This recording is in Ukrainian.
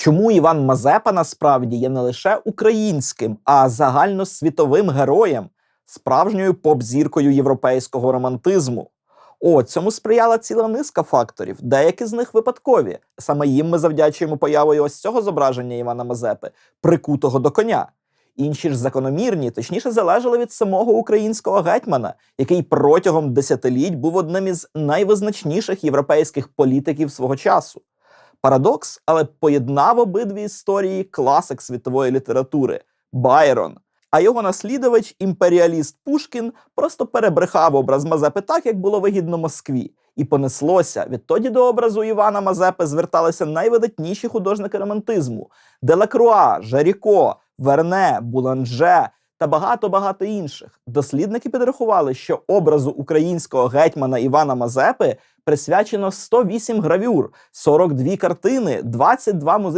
Чому Іван Мазепа насправді є не лише українським, а загальносвітовим героєм, справжньою поп-зіркою європейського романтизму? О, цьому сприяла ціла низка факторів, деякі з них випадкові. Саме їм ми завдячуємо появою ось цього зображення Івана Мазепи, прикутого до коня. Інші ж закономірні, точніше, залежали від самого українського гетьмана, який протягом десятиліть був одним із найвизначніших європейських політиків свого часу. Парадокс, але поєднав обидві історії класик світової літератури Байрон. А його наслідувач, імперіаліст Пушкін, просто перебрехав образ Мазепи так, як було вигідно Москві. І понеслося. Відтоді до образу Івана Мазепи зверталися найвидатніші художники романтизму: Делакруа, Жаріко, Верне, Буланже та багато-багато інших. Дослідники підрахували, що образу українського гетьмана Івана Мазепи присвячено 108 гравюр, 42 картини, 22 музичні